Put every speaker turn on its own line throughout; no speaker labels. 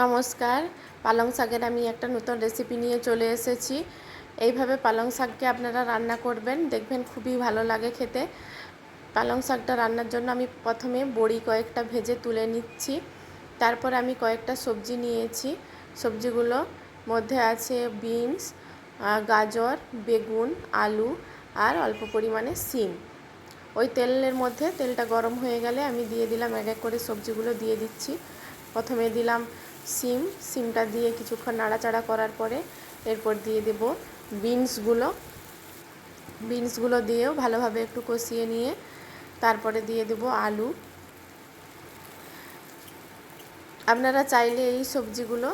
নমস্কার। পালং শাকের আমি একটা নতুন রেসিপি নিয়ে চলে এসেছি। এইভাবে পালং শাককে আপনারা রান্না করবেন, দেখবেন খুবই ভালো লাগে খেতে। পালং শাকটা রান্নার জন্য আমি প্রথমে বড়ি কয়েকটা ভেজে তুলে নিচ্ছি। তারপর আমি কয়েকটা সবজি নিয়েছি। সবজিগুলো মধ্যে আছে বিনস গাজর, বেগুন, আলু আর অল্প পরিমাণে সিম ওই তেলের মধ্যে তেলটা গরম হয়ে গেলে আমি দিয়ে দিলাম এক এক করে সবজিগুলো দিয়ে দিচ্ছি। প্রথমে দিলাম সিম, সিমটা দিয়ে কিছুক্ষণ নাড়াচাড়া করার পরে এরপর দিয়ে দেব বিনসগুলো। বিনসগুলো দিয়েও ভালোভাবে একটু কষিয়ে নিয়ে তারপরে দিয়ে দেব আলু। আপনারা চাইলে এই সবজিগুলো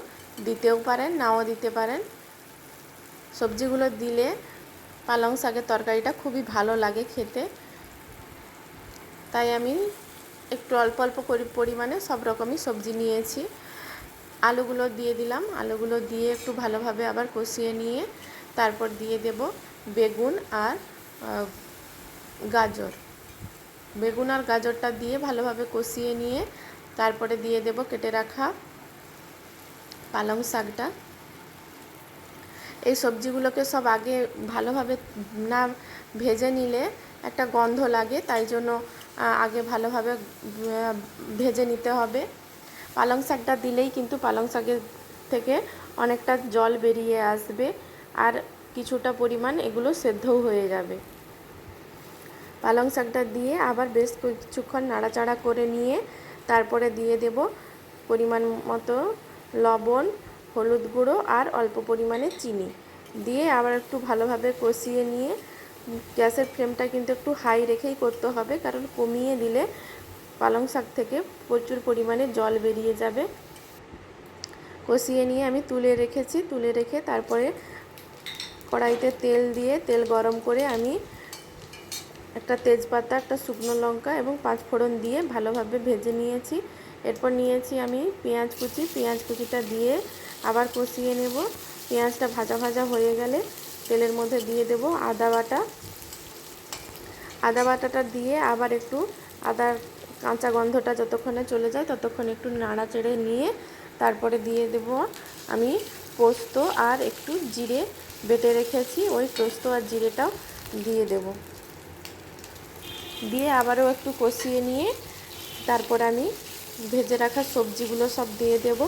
দিতেও পারেন, নাও দিতে পারেন। সবজিগুলো দিলে পালং শাকের তরকারিটা খুবই ভালো লাগে খেতে। তাই আমি একটু অল্প অল্প পরিমাণে সব রকমই সবজি নিয়েছি। আলুগুলো দিয়ে দিলাম। আলুগুলো দিয়ে একটু ভালোভাবে আবার কষিয়ে নিয়ে তারপর দিয়ে দেব বেগুন আর গাজর। বেগুন আর গাজরটা দিয়ে ভালোভাবে কষিয়ে নিয়ে তারপরে দিয়ে দেব কেটে রাখা পালং শাকটা। এই সবজিগুলোকে সব আগে ভালোভাবে না ভেজে নিলে একটা গন্ধ লাগে, তাই জন্য আগে ভালোভাবে ভেজে নিতে হবে। পালং শাকটা দিলেই কিন্তু পালং শাকের থেকে অনেকটা জল বেরিয়ে আসবে আর কিছুটা পরিমাণ এগুলো সেদ্ধও হয়ে যাবে। পালং শাকটা দিয়ে আবার বেশ কিছুক্ষণ নাড়াচাড়া করে নিয়ে তারপরে দিয়ে দেব পরিমাণ মতো লবণ, হলুদ গুঁড়ো আর অল্প পরিমাণে চিনি। দিয়ে আবার একটু ভালোভাবে কষিয়ে নিয়ে গ্যাসের ফ্লেমটা কিন্তু একটু হাই রেখেই করতে হবে, কারণ কমিয়ে দিলে পালং শাক থেকে প্রচুর পরিমাণে জল বেরিয়ে যাবে। কষিয়ে নিয়ে আমি তুলে রেখেছি, তুলে রেখে তারপরে কড়াইতে তেল দিয়ে, তেল গরম করে আমি একটা তেজপাতা, একটা শুকনো লঙ্কা এবং পাঁচ ফোড়ন দিয়ে ভালোভাবে ভেজে নিয়েছি। এরপর নিয়েছি আমি পেঁয়াজ কুচি, পেঁয়াজ কুচিটা দিয়ে আবার কষিয়ে নেব। পেঁয়াজটা ভাজা ভাজা হয়ে গেলে তেলের মধ্যে দিয়ে দেব আদা বাটা। আদা বাটাটা দিয়ে আবার একটু আদার কাঁচা গন্ধটা যতক্ষণে চলে যায় ততক্ষণ একটু নাড়া চেড়ে নিয়ে তারপরে দিয়ে দেব আমি পোস্ত আর একটু জিরে বেটে রেখেছি, ওই পোস্ত আর জিরেটাও দিয়ে দেব। দিয়ে আবারও একটু কষিয়ে নিয়ে তারপর আমি ভেজে রাখা সবজিগুলো সব দিয়ে দেব।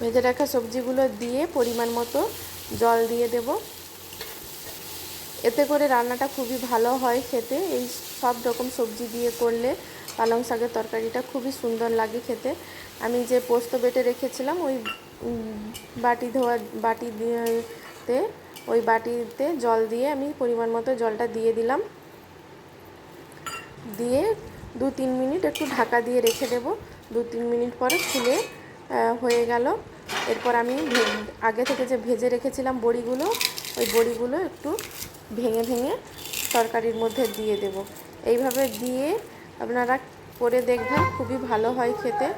ভেজে রাখা সবজিগুলো দিয়ে পরিমাণ মতো জল দিয়ে দেব। এতে করে রান্নাটা খুবই ভালো হয় খেতে। এই সব রকম সবজি দিয়ে করলে পালং শাকের তরকারিটা খুবই সুন্দর লাগে খেতে। আমি যে পোস্ত বেটে রেখেছিলাম, ওই বাটি ধোয়া, বাটি দিয়ে ওই বাটিতে জল দিয়ে আমি পরিমাণ মতো জলটা দিয়ে দিলাম। দিয়ে দু তিন মিনিট একটু ঢাকা দিয়ে রেখে দেব। দু তিন মিনিট পরে খুলে হয়ে গেল। এরপর আমি আগে থেকে যে ভেজে রেখেছিলাম বড়িগুলো, ওই বড়িগুলো একটু ভেঙে ভেঙে তরকারির মধ্যে দিয়ে দেব। এইভাবে দিয়ে আপনারা করে দেখবেন, খুবই ভালো হয় খেতে।